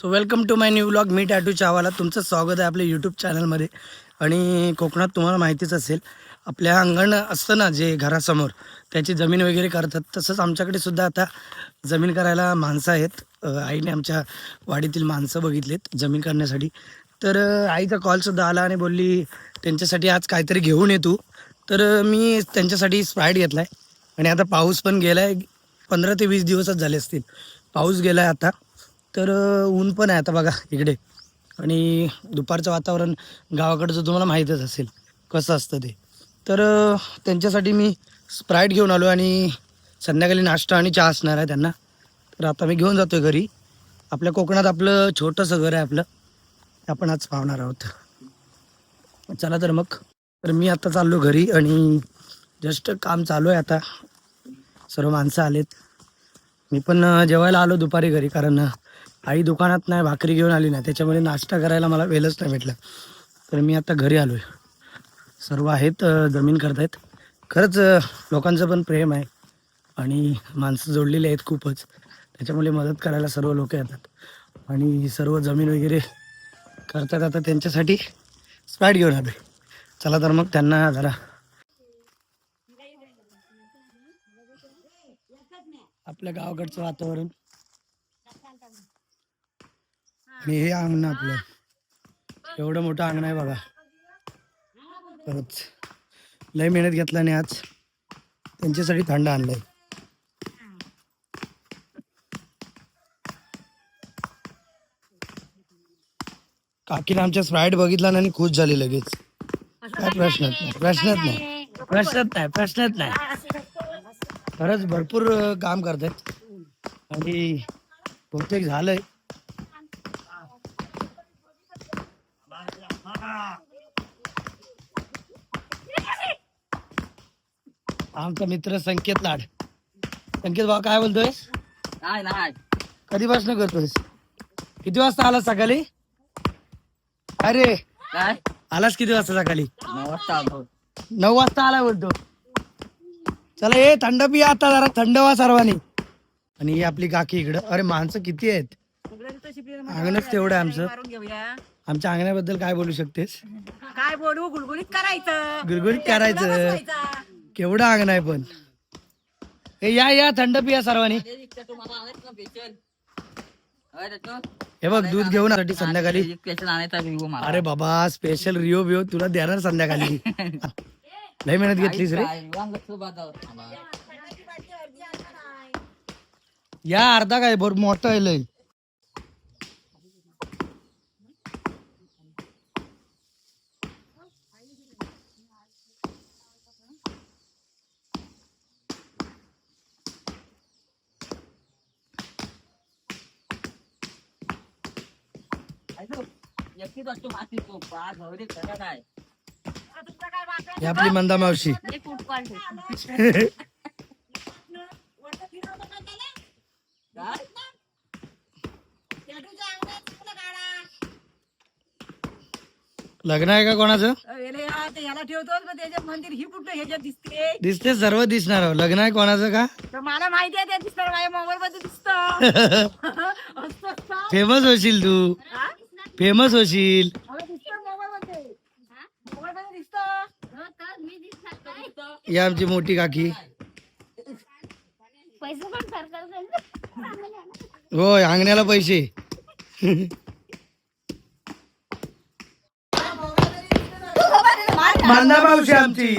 So welcome to my new vlog me tattoo चावाला तुमचं स्वागत आहे आपल्या यूट्यूब चॅनलमध्ये आणि कोकणात तुम्हाला माहितीच असेल आपल्या अंगण असतं ना जे घरासमोर त्याची जमीन वगैरे करतात. तसंच आमच्याकडे सुद्धा आता जमीन करायला माणसं आहेत. आईने आमच्या वाडीतील माणसं बघितलीत जमीन करण्यासाठी. तर आईचा कॉलसुद्धा आला आणि बोलली त्यांच्यासाठी आज काहीतरी घेऊन येतो तर मी त्यांच्यासाठी स्प्राईट घेतला आहे आणि आता पाऊस पण गेला आहे पंधरा ते वीस दिवसच झाले असतील. पाऊस गेला आहे आता. तर ऊन पण आहे आता बघा इकडे. आणि दुपारचं वातावरण गावाकडचं तुम्हाला माहीतच असेल कसं असतं ते. तर त्यांच्यासाठी मी स्प्राईट घेऊन आलो आणि संध्याकाळी नाश्ता आणि चहा असणार आहे त्यांना. तर आता मी घेऊन जातो घरी. आपल्या कोकणात आपलं छोटंसं घर आहे आपलं. ते आपण आज पाहणार आहोत. चला तर मग. तर मी आता चाललो घरी आणि जस्ट काम चालू आहे आता. सर्व माणसं आलेत. मी पण जेवायला आलो दुपारी घरी कारण आई दुकानात नाही भाकरी घेऊन आली ना त्याच्यामुळे नाश्ता करायला मला वेळच नाही भेटला. तर मी आता घरी आलो आहे सर्व आहेत जमीन करतायत. खरंच लोकांचं पण प्रेम आहे. आणि माणसं जोडलेली आहेत खूपच. त्याच्यामुळे मदत करायला सर्व लोक येतात. आणि सर्व जमीन वगैरे करतात आता त्यांच्यासाठी. स्पॅट घेऊन आलो चला तर मग त्यांना जरा आपल्या गावाकडचं वातावरण. आणि हे अंगण आपलं. एवढं मोठं अंगण आहे बघा. खरंच लय मेहनत घेतल्याने आज. त्यांच्यासाठी थंड आणलंय. काकीने आमच्या स्प्राईट बघितला आणि खुश झाली लगेच. काय प्रश्नच नाही प्रश्नच नाही. प्रश्नच नाही प्रश्नच नाही. खरंच भरपूर काम करतात आणि बहुतेक झालंय. आमचा मित्र संकेत लाड. संकेत भाऊ काय बोलतोयस? नाही नाही. कधीपासून करतोयस? किती वाजता आलास सकाळी? अरे काय? आलास किती वाजता सकाळी? नऊ वाजता आलो. नऊ वाजता आला बोलतो चला ये थंड पिया आता जरा थंड व्हा सर्वांनी. आणि ही आपली काकी इकडं. अरे माणसं किती आहेत? अंगणच तेवढं आहे आमचं. आमच्या अंगणाबद्दल काय बोलू शकतेस? काय बोलू? गुलगुलीत करायचं. गुरगुरीत करायचं. केवढं अंगण आहे पण. ए या या थंड पिया सर्वांनी. हे बघ दूध घेऊन साठी संध्याकाळी. अरे बाबा स्पेशल रिओ बिओ तुला देणार संध्याकाळी. लय मेहनत घेतलीस रे. या अर्धा काय भर मोठं आहे लय. ऐकू, एकटीच असतो माती तो पाच भावडे खरं नाही ही आपली मंदा मावशी. काय लग्न आहे का कोणाचं? हा, ते ह्याला ठेवतो पण त्याच्यात मंदिर ही कुठं ह्याच्यात दिसते दिसते सर्व दिसणार आहो. लग्न आहे कोणाचं का? तर मला माहिती आहे ते दिसतं माझ्या मोबाईल मध्ये दिसत. फेमस होशील तू. फेमस होशील. मोबाईल मध्ये मोबाईल मध्ये दिसत. ही आमची मोठी काकी. होय अंगण्याला पैसे. मंदा मावशी आमची.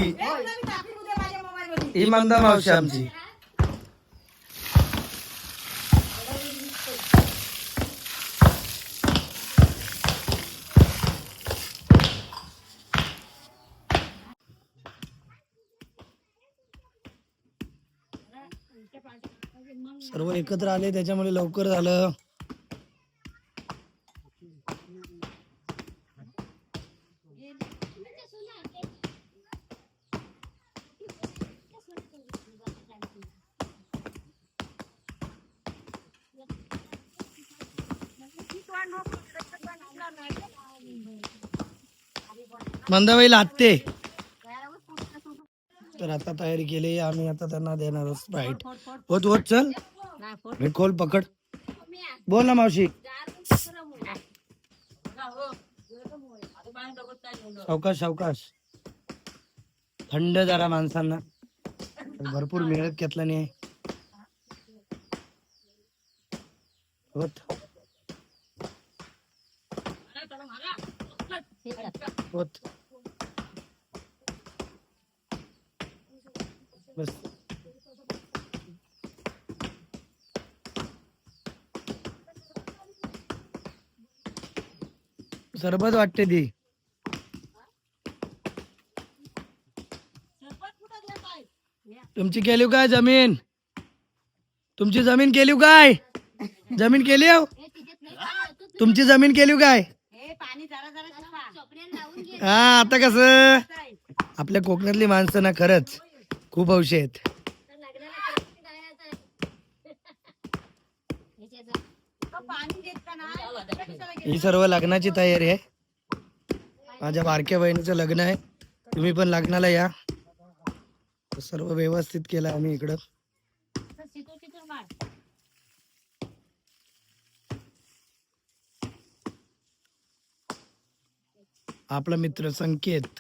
ही मंदा मावशी आमची. सर्व एकत्र आले त्याच्यामुळे लवकर झालं. मंदाबाई लागते तर आता तयारी केली आम्ही आता त्यांना देणार स्प्राईट होत होत चल. खोल पकड. बोल ना मावशी. सावकाश सावकाश. थंड जरा माणसांना. भरपूर मेहनत घेतला नाही. होत बस. सरबत वाटते ती. तुमची केली काय जमीन? तुमची जमीन केली काय? जमीन केली हो? तुमची जमीन केली काय? हे पाणी जरा जरा हा आता कसं? आपल्या कोकणातली माणसं ना खरंच खूप हौशी आहेत पाणी देत का ना ही सर्व लग्नाची तयारी आहे. माझ्या बारक्या बहिणीचं लग्न आहे. तुम्ही पण लग्नाला या. सर्व व्यवस्थित केलं आम्ही इकडं. आपला मित्र संकेत.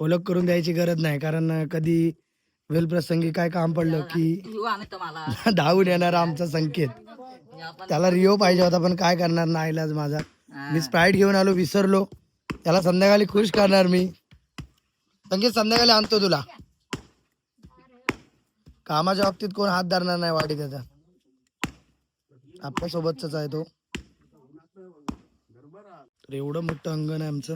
ओळख करून द्यायची गरज नाही कारण कधी वेलप्रसंगी काय काम पडलं की धावून येणार आमचा संकेत. त्याला रिओ पाहिजे होता पण काय करणार? नाही इलाज माझा. मी स्प्राईट घेऊन आलो विसरलो. त्याला संध्याकाळी खुश करणार मी. संकेत संध्याकाळी आणतो तुला. कामाच्या बाबतीत कोण हात धरणार नाही वाटी त्याचा आपल्या सोबतच आहे तो. एवढं मोठं अंगण आहे आमचं.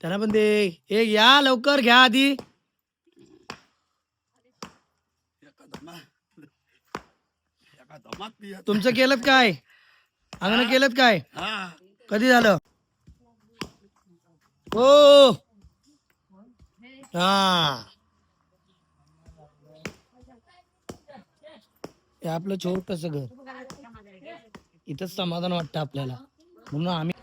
त्यांना पण ते ए या लवकर घ्या आधी. तुमचं केलं काय? अंगण केलं काय? कधी झालं? हो. हा. हे आपलं छोटस घर. इथंच समाधान वाटतं आपल्याला. म्हणून आम्ही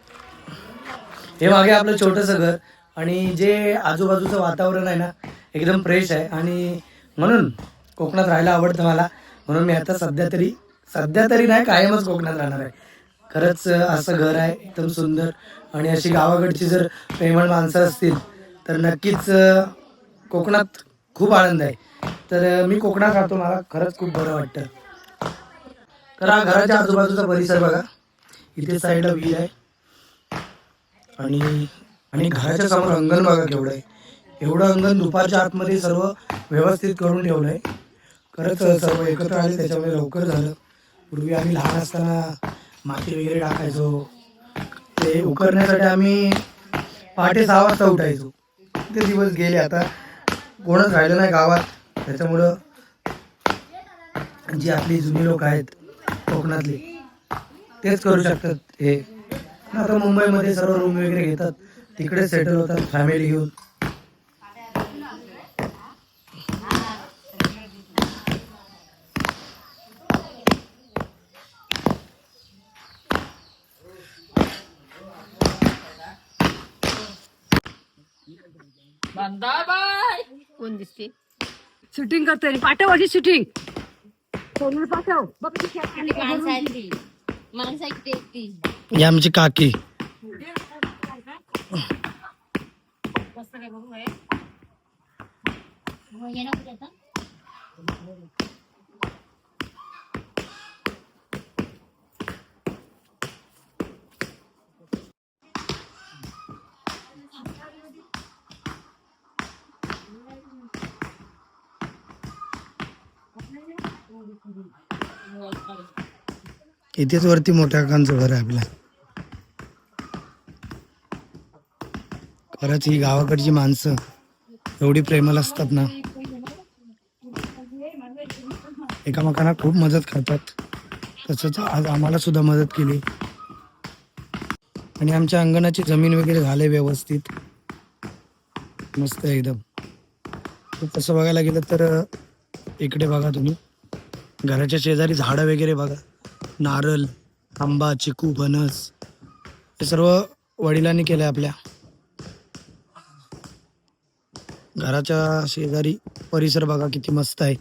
हे मागे आपलं छोटस घर आणि जे आजूबाजूचं वातावरण आहे ना एकदम फ्रेश आहे. आणि म्हणून कोकणात राहायला आवडतं मला. म्हणून मी आता सध्या तरी सध्या तरी नाही कायमच कोकणात राहणार आहे. खरंच असं घर आहे एकदम सुंदर. आणि अशी गावाकडची जर प्रेमळ माणसं असतील तर नक्कीच कोकणात खूप आनंद आहे. तर मी कोकणात राहतो मला खरंच खूप बरं वाटतं. तर हा घराच्या आजूबाजूचा परिसर बघा. इथे साईडला विहीर आहे. आणि आणि घराच्या समोर अंगण बघा केवढं आहे. एवढं अंगण दुपारच्या आतमध्ये सर्व व्यवस्थित करून ठेवलं आहे खरंच सर्व एकत्र आले त्याच्यामुळे लवकर झालं. पूर्वी आम्ही लहान असताना माती वगैरे टाकायचो. ते उकरण्यासाठी आम्ही पहाटे सहा वाजता उठायचो. ते दिवस गेले आता कोणच राहिलं नाही गावात. त्याच्यामुळं जी आपली जुनी लोक आहेत कोकणातली तेच करू शकतात हे. आता मुंबईमध्ये सर्व रूम वगैरे घेतात. तिकडे सेटल होतात फॅमिली घेऊन. बंदा बाय कोण दिसते? शूटिंग करतोय पाठव अशी शूटिंग सोनूला पाठव. बघ माणसाची टेस्टी ही आमची काकी. इथेच वरती मोठ्या काकांचं घर आहे आपलं. खरंच ही गावाकडची माणसं एवढी प्रेमल असतात ना. एकामेकांना खूप मदत करतात. तसंच आज आम्हाला सुद्धा मदत केली. आणि आमच्या अंगणाची जमीन वगैरे झाले व्यवस्थित. मस्त आहे एकदम. तसं बघायला गेलं तर इकडे बघा तुम्ही. घराच्या शेजारी झाडं वगैरे बघा. नारळ आंबा चिकू फणस हे सर्व वडिलांनी केलंय आपल्या. घराच्या शेजारी परिसर बघा किती मस्त आहे.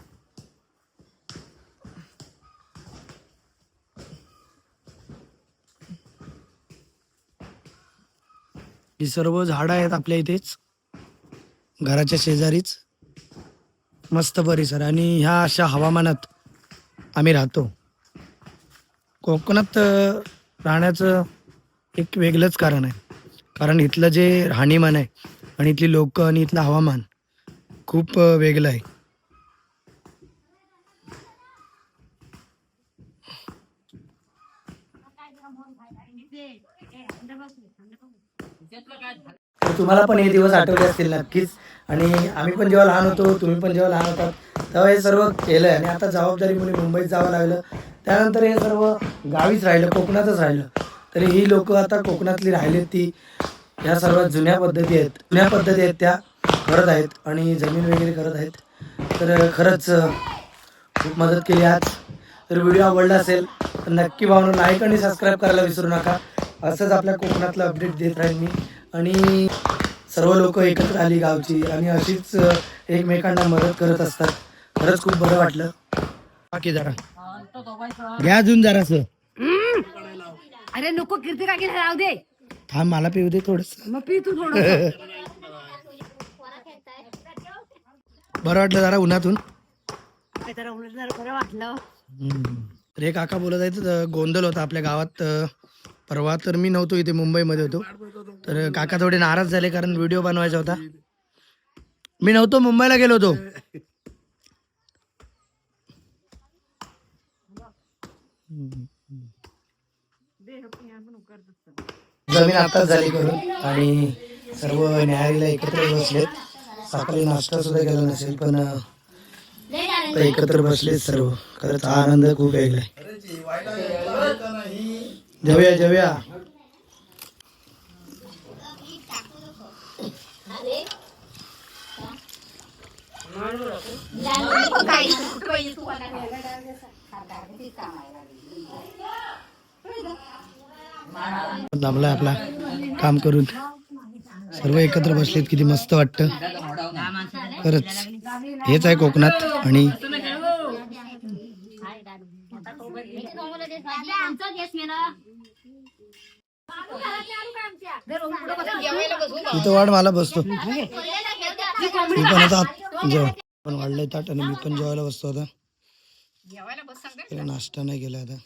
ही सर्व झाडं आहेत आपल्या इथेच. घराच्या शेजारीच. मस्त परिसर. आणि ह्या अशा हवामानात आम्ही राहतो. कोकणात राहण्याचं एक वेगळंच कारण आहे. कारण इथलं जे राहणीमान आहे आणि इथली लोक आणि इथलं हवामान खूप वेगळं आहे. तुम्हाला पण हे दिवस आठवले असतील नक्कीच. आणि आम्ही पण जेव्हा लहान होतो तुम्ही पण जेव्हा लहान होतात तेव्हा हे सर्व केलं आणि आता जबाबदारी मुली मुंबईत जावं लागलं. त्यानंतर हे सर्व गावीच राहिलं कोकणातच राहिलं. तरी ही लोक आता कोकणातली राहिली ती. ह्या सर्व जुन्या पद्धती आहेत. जुन्या पद्धती आहेत त्या करत आहेत आणि जमीन वगैरे करत आहेत. तर खरंच खूप मदत केली आज. तर व्हिडिओ आवडला असेल तर नक्की भावना लाईक आणि सबस्क्राईब करायला विसरू नका. असंच आपल्या कोकणातलं अपडेट देत राहील मी. आणि सर्व लोक एकत्र आली गावची आणि अशीच एकमेकांना मदत करत असतात. खरंच खूप बरं वाटलं. बाकी जरा. घ्या अजून जरासं. अरे नको कीर्ती काकी राहू दे. थांब मला पिऊ दे थोडस. मग पी तू थोडं बरं वाटलं जरा उन्हातून. जरा उलट जरा बरं वाटलं. हम्म. तर हे काका बोलत आहेत अं, गोंधळ होता आपल्या गावात अं, परवा तर मी नव्हतो इथे मुंबईमध्ये होतो. तर काका थोडे नाराज झाले कारण व्हिडिओ बनवायचा होता. मी नव्हतो मुंबईला गेलो होतो. जमीन आताच झाली करून आणि सर्व न्यायालयाला एकत्र बसलेत. सकाळी नाश्ता सुद्धा केला नसेल पण एकत्र बसले सर्व. खरंच हा आनंद खूप वेगळा आहे. जेवूया जेवूया. दाबलाय आपला. काम करून. सर्व एकत्र बसलेत. किती मस्त वाटतं. खरंच. हेच आहे कोकणात. आणि इथं वाढ मला बसतो. मी पण आता जेवण पण वाढलंय ताट आणि मी पण जेवायला बसतो आता. नाश्ता नाही केला आता.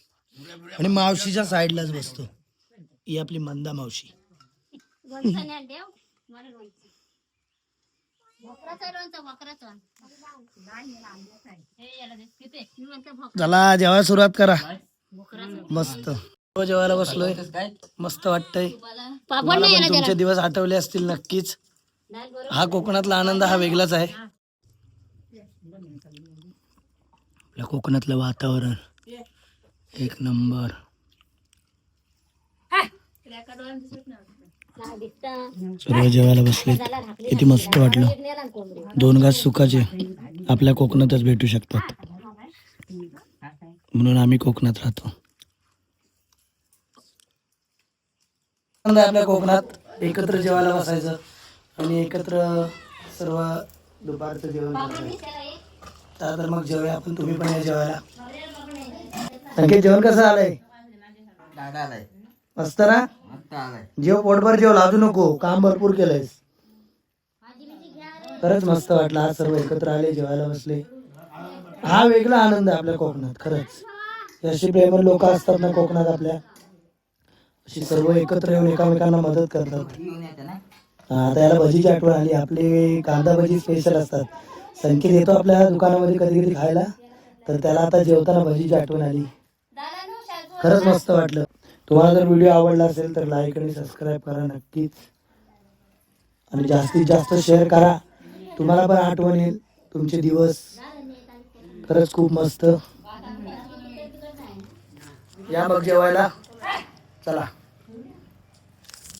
आणि मावशीच्या साईडलाच बसतो. ही आपली मंदा मावशी. चला जेवायला सुरुवात करा. मस्त. हो, जेवायला बसलोय. मस्त वाटतंय. तुमचे दिवस आठवले असतील नक्कीच. हा कोकणातला आनंद हा वेगळाच आहे. आपल्या कोकणातलं वातावरण. एक नंबर. सर्व जेवायला बसले. किती मस्त वाटलं. दोन घास सुखाचे. आपल्या कोकणातच भेटू शकतात. म्हणून आम्ही कोकणात राहतो. आपल्या कोकणात. एकत्र जेवायला बसायचं आणि एकत्र सर्व दुपारचं जेवण तर मग जेवूया आपण. तुम्ही पण या जेवायला. संकेत जेवण कसं आलंय? दादा आलाय. मस्त ना? मस्त आलाय. जेव पोटभर जेव लाजू नको. काम भरपूर केलंयस. खरंच मस्त वाटलं आज सर्व एकत्र आले जेवायला बसले. हा वेगळा आनंद आहे आपल्या कोकणात खरंच. अशी प्रेमळ लोक असतात ना कोकणात आपल्या अशी सर्व एकत्र येऊन एकामेकांना मदत करतात. हा, आता याला भजीची आठवण आली. आपले कांदा भजी स्पेशल असतात. संकेत येतो आपल्या दुकानामध्ये कधी कधी खायला. तर त्याला आता जेवताना भजीची आठवण आली. खरंच मस्त वाटलं. तुम्हाला जर व्हिडिओ आवडला असेल तर लाईक आणि सबस्क्राईब करा नक्कीच. आणि जास्तीत जास्त शेअर करा. तुम्हाला पण आठवण येईल. तुमचे दिवस खरंच खूप मस्त. या मग जेवायला. चला.